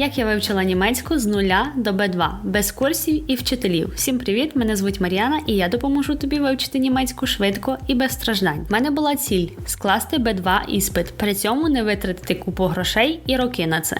Як я вивчила німецьку з нуля до Б2, без курсів і вчителів. Всім привіт! Мене звуть Мар'яна, і я допоможу тобі вивчити німецьку швидко і без страждань. У мене була ціль скласти Б2 іспит, при цьому не витратити купу грошей і роки на це.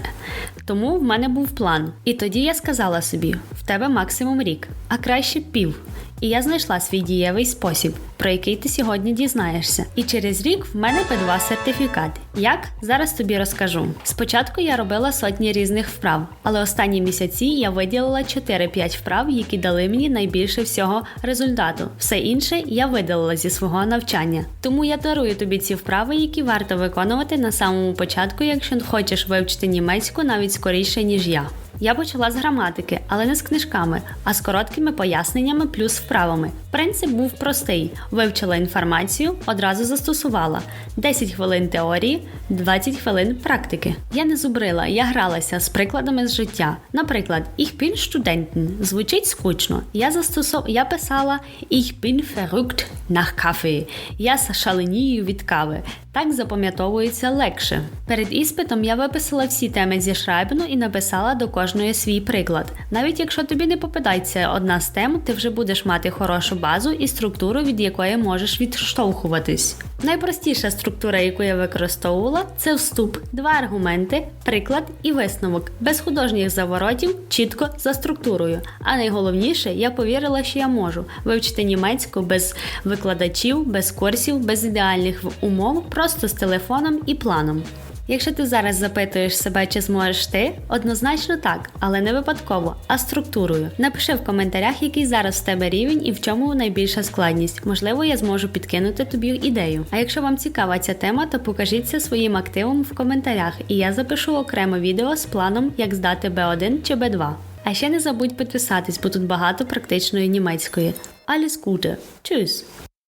Тому в мене був план. І тоді я сказала собі: в тебе максимум рік, а краще пів. І я знайшла свій дієвий спосіб, про який ти сьогодні дізнаєшся. І через рік в мене П2 сертифікат. Як? Зараз тобі розкажу. Спочатку я робила сотні різних вправ, але останні місяці я виділила 4-5 вправ, які дали мені найбільше всього результату. Все інше я видалила зі свого навчання. Тому я дарую тобі ці вправи, які варто виконувати на самому початку, якщо хочеш вивчити німецьку навіть скоріше, ніж я. Я почала з граматики, але не з книжками, а з короткими поясненнями плюс вправами. Принцип був простий: вивчила інформацію, одразу застосувала 10 хвилин теорії, 20 хвилин практики. Я не зубрила, я гралася з прикладами з життя. Наприклад, «Ich bin Studentin» звучить скучно. Я застосов... я писала «Ich bin verrückt nach Kaffee». Я шаленію від кави. Так запам'ятовується легше. Перед іспитом я виписала всі теми зі Шрайбену і написала до кожної свій приклад. Навіть якщо тобі не попадається одна з тем, ти вже будеш мати хорошу базу і структуру, від якої можеш відштовхуватись. Найпростіша структура, яку я використовувала, це вступ, два аргументи, приклад і висновок, без художніх заворотів, чітко за структурою. А найголовніше, я повірила, що я можу вивчити німецьку без викладачів, без курсів, без ідеальних умов, просто з телефоном і планом. Якщо ти зараз запитуєш себе, чи зможеш ти, однозначно так, але не випадково, а структурою. Напиши в коментарях, який зараз в тебе рівень і в чому найбільша складність. Можливо, я зможу підкинути тобі ідею. А якщо вам цікава ця тема, то покажіться своїм активом в коментарях, і я запишу окреме відео з планом, як здати B1 чи B2. А ще не забудь підписатись, бо тут багато практичної німецької. Alles Gute! Tschüss!